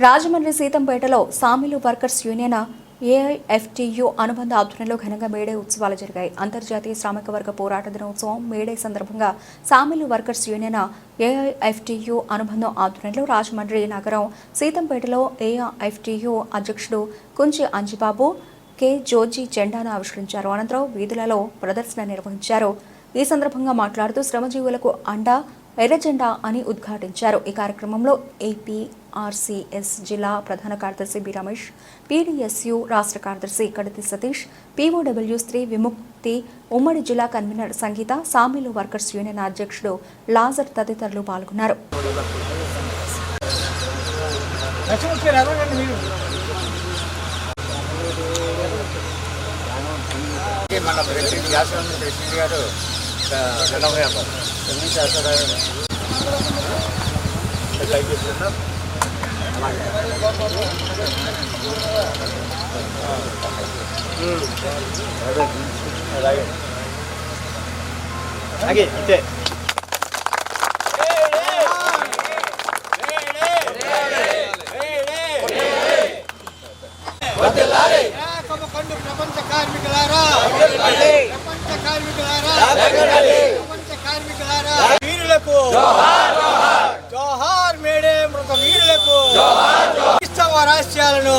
రాజమండ్రి సీతంపేటలో సామిలు workers union AIFTU అనుబంధ ఆధ్వర్యంలో ఘనంగా మేడే ఉత్సవాలు జరిగాయి. అంతర్జాతీయ శ్రామిక వర్గ పోరాట దినోత్సవం మేడే సందర్భంగా సామిలు వర్కర్స్ యూనియన్ ఏఐఎఫ్టియు అనుబంధం ఆధ్వర్యంలో రాజమండ్రి నగరం సీతంపేటలో ఏఐఎఫ్టీయూ అధ్యక్షుడు కుంచి అంజిబాబు కె జోజీ జెండాను ఆవిష్కరించారు. అనంతరం వీధులలో ప్రదర్శన నిర్వహించారు. ఈ సందర్భంగా మాట్లాడుతూ శ్రమజీవులకు అండా ఎర్రజెండా అని ఉద్ఘాటించారు. ఈ కార్యక్రమంలో ఏపీ ఆర్సీఎస్ జిల్లా ప్రధాన కార్యదర్శి బి రమేష్ పీడీఎస్యు రాష్ట్ర కార్యదర్శి కడతి సతీష్ పీఓడబ్ల్యూ స్త్రీ విముక్తి ఉమ్మడి జిల్లా కన్వీనర్ సంగీత సామీలు వర్కర్స్ యూనియన్ అధ్యక్షుడు లాజర్ తదితరులు పాల్గొన్నారు. మన ప్రెసిడెంట్ ప్రెసిడెంట్ గారు నలభై లైక్ చేస్తున్నారు అలాగే అలాగే అంతే ఏకమకండు ప్రపంచ కార్మికులారా. ప్రపంచ కార్మికులారా ప్రపంచ కార్మికులారా వీరులకు జోహార్ మేడే మృత వీరులకు రాష్ట్రాలను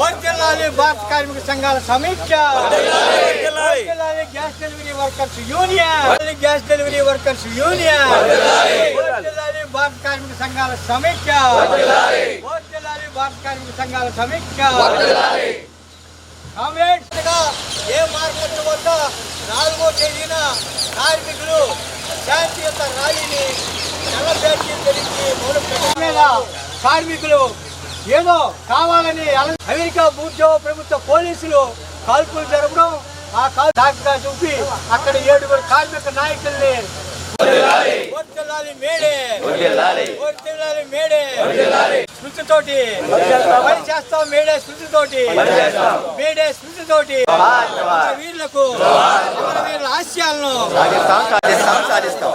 వర్తిల్లాలి భారత కార్మిక సంఘాల సమీక్ష gas delivery workers union gas delivery workers union భారత కార్మిక సంఘాల సమీక్ష వర్ధిల్లాలి భారత కార్మిక సంఘాల సమీక్ష. కామ్రేడ్స్ ఏ మార్కెట్ వద్ద నాలుగో తేదీన కార్మికులు శాంతియుత ర్యాలీని జరిగి మొదలుపెట్టారు. మీద కార్మికులు ఏదో కావాలని అమెరికా బూర్జో ప్రభుత్వ పోలీసులు కాల్పులు జరపడం ఆ కాల్ డాక్టర్గా చూపి అక్కడ ఏడుగురు కార్మిక నాయకుల్ని స్మృతితోటి. పని చేస్తాం మేడే స్మృతితోటి. మేడే స్మృతితోటి. వీరులకు వీరుల ఆశయాలను. సాధిస్తాం సాధిస్తాం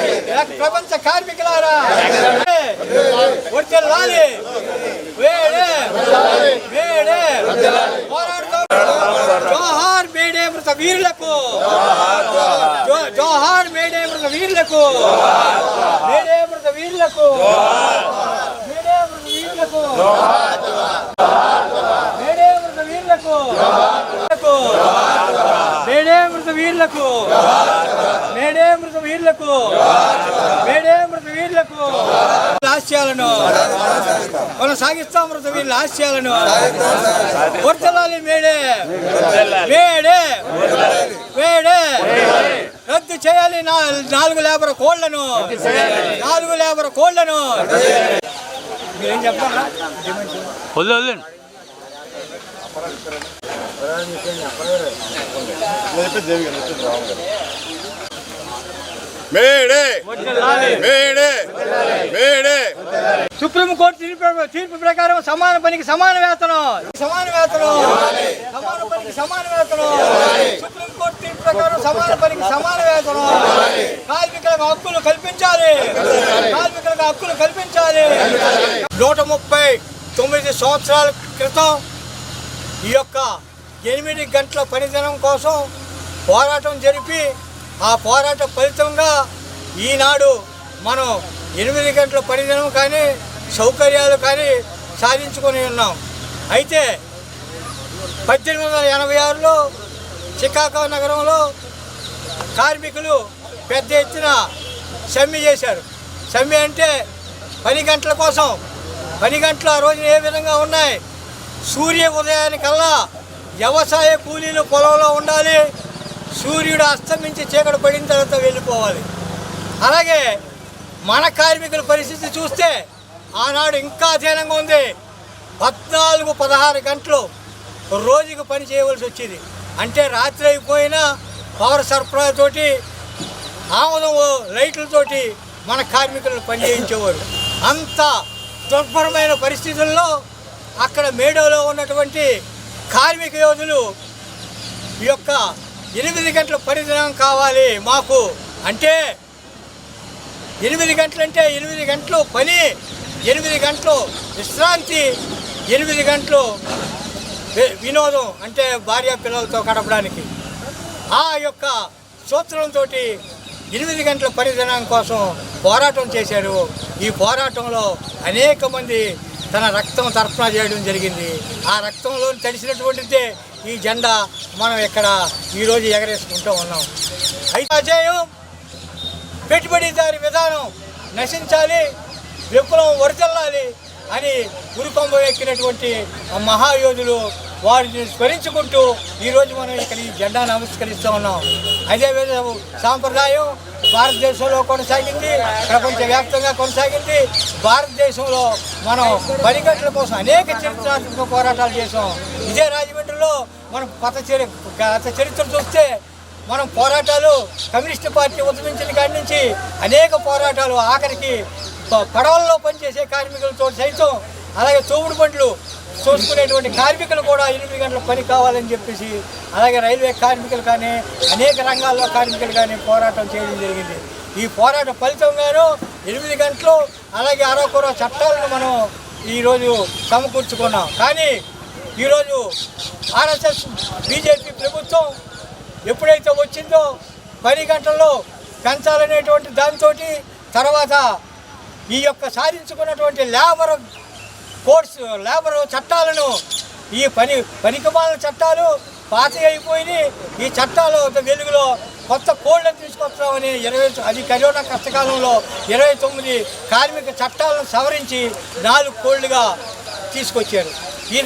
ప్రపంచ కార్మికులారా వర్ధిల్లాలి మేడే మేడే పోరాడతాం జోహార్ మేడే మృత వీరులకు జో- జోహార్ మేడే మృత వీరులకు మేడే మృత వీరులకు మేడే మృత వీరులకు మేడే మృత వీరులకు మేడే మృత వీరులకు మేడే మృత వీరులకు. మేడే మృత వీరులకు. లాస్యాలను కొనసాగిస్తాం మృత వీరుల ఆశయాలను. వర్తలాలి May Day. May Day. May Day. రద్దు చేయాలి నాలుగు లేబర్ కోళ్ళను. నాలుగు లేబర్ కోళ్ళను. మీరేం చెప్తారా వదిలే వదిలేండి మేడే మేడే మేడే సుప్రీంకోర్టు తీర్పు తీర్పు ప్రకారం సమాన పనికి సమాన వేతనం. సమాన వేతనం. సమాన పనికి సమాన వేతనం. సుప్రీంకోర్టు తీర్పు ప్రకారం సమాన పనికి సమాన వేతనం. కార్మికులకు హక్కులు కల్పించాలి. కార్మికులకు హక్కులు కల్పించాలి. నూట ముప్పై తొమ్మిది సంవత్సరాల క్రితం ఈ యొక్క ఎనిమిది గంటల పనిదినం కోసం పోరాటం జరిపి ఆ పోరాట ఫలితంగా ఈనాడు మనం ఎనిమిది గంటల పనిదినం కానీ సౌకర్యాలు కానీ సాధించుకొని ఉన్నాం. అయితే పద్దెనిమిది వందల ఎనభై ఆరులో చికాగో నగరంలో కార్మికులు పెద్ద ఎత్తున సమ్మె చేశారు. సమ్మె అంటే పని గంటల కోసం పని గంటలు ఆ రోజున ఏ విధంగా ఉన్నాయి? సూర్య ఉదయానికల్లా వ్యవసాయ కూలీలు పొలంలో ఉండాలి సూర్యుడు అస్తమించి చీకటి పడిన తర్వాత వెళ్ళిపోవాలి. అలాగే మన కార్మికుల పరిస్థితి చూస్తే ఆనాడు ఇంకా అధీనంగా ఉంది. పద్నాలుగు పదహారు గంటలు రోజుకు పని చేయవలసి వచ్చేది. అంటే రాత్రి అయిపోయినా పవర్ సరఫరాతోటి ఆముదం లైట్లతోటి మన కార్మికులను పని చేయించేవారు. అంత దుర్భరమైన పరిస్థితుల్లో అక్కడ మేడోలో ఉన్నటువంటి కార్మిక యోధులు ఈ యొక్క ఎనిమిది గంటల పరిదినం కావాలి మాకు. అంటే ఎనిమిది గంటలంటే ఎనిమిది గంటలు పని ఎనిమిది గంటలు విశ్రాంతి ఎనిమిది గంటలు వినోదం అంటే భార్య పిల్లలతో గడపడానికి. ఆ యొక్క సూత్రంతో ఎనిమిది గంటల పరిధానం కోసం పోరాటం చేశారు. ఈ పోరాటంలో అనేక మంది తన రక్తం తర్పణ చేయడం జరిగింది. ఆ రక్తంలో తెలిసినటువంటిదే ఈ జెండా మనం ఇక్కడ ఈరోజు ఎగరేసుకుంటూ ఉన్నాం. అయితే అజయం పెట్టుబడిదారి విధానం నశించాలి విప్లవం వరదల్లాలి అని ఉరికొంబ ఎక్కినటువంటి మహాయోధులు వారిని స్మరించుకుంటూ ఈరోజు మనం ఇక్కడ ఈ జెండాను ఆవిష్కరిస్తూ ఉన్నాం. అదే విధంగా సాంప్రదాయం భారతదేశంలో కొనసాగింది ప్రపంచవ్యాప్తంగా కొనసాగింది. భారతదేశంలో మనం బరిగట్ల కోసం అనేక చరిత్రాత్మక పోరాటాలు చేసాం ఇదే రాజమండ్రిలో మనం గత చరి గత చరిత్ర చూస్తే మనం పోరాటాలు కమ్యూనిస్ట్ పార్టీ ఉద్యమించిన కాడి నుంచి అనేక పోరాటాలు ఆఖరికి పడవల్లో పనిచేసే కార్మికులతో సైతం అలాగే తోపుడు బండ్లు చూసుకునేటువంటి కార్మికులు కూడా ఎనిమిది గంటల పని కావాలని చెప్పేసి అలాగే రైల్వే కార్మికులు కానీ అనేక రంగాల్లో కార్మికులు కానీ పోరాటం చేయడం జరిగింది. ఈ పోరాట ఫలితంగాను ఎనిమిది గంటలు అలాగే అరకొర చట్టాలను మనం ఈరోజు సమకూర్చుకున్నాం. కానీ ఈరోజు ఆర్ఎస్ఎస్ బీజేపీ ప్రభుత్వం ఎప్పుడైతే వచ్చిందో పది గంటల్లో పెంచాలనేటువంటి దాంతో తర్వాత ఈ యొక్క సాధించుకున్నటువంటి లేబర్ కోర్స్ లేబర్ చట్టాలను ఈ పని పనికిమాల చట్టాలు పాత అయిపోయి ఈ చట్టాలు వెలుగులో కొత్త కోడ్లను తీసుకొస్తామని ఇరవై అది కరోనా కష్టకాలంలో ఇరవై తొమ్మిది కార్మిక చట్టాలను సవరించి నాలుగు కోళ్ళుగా తీసుకొచ్చారు. ఈ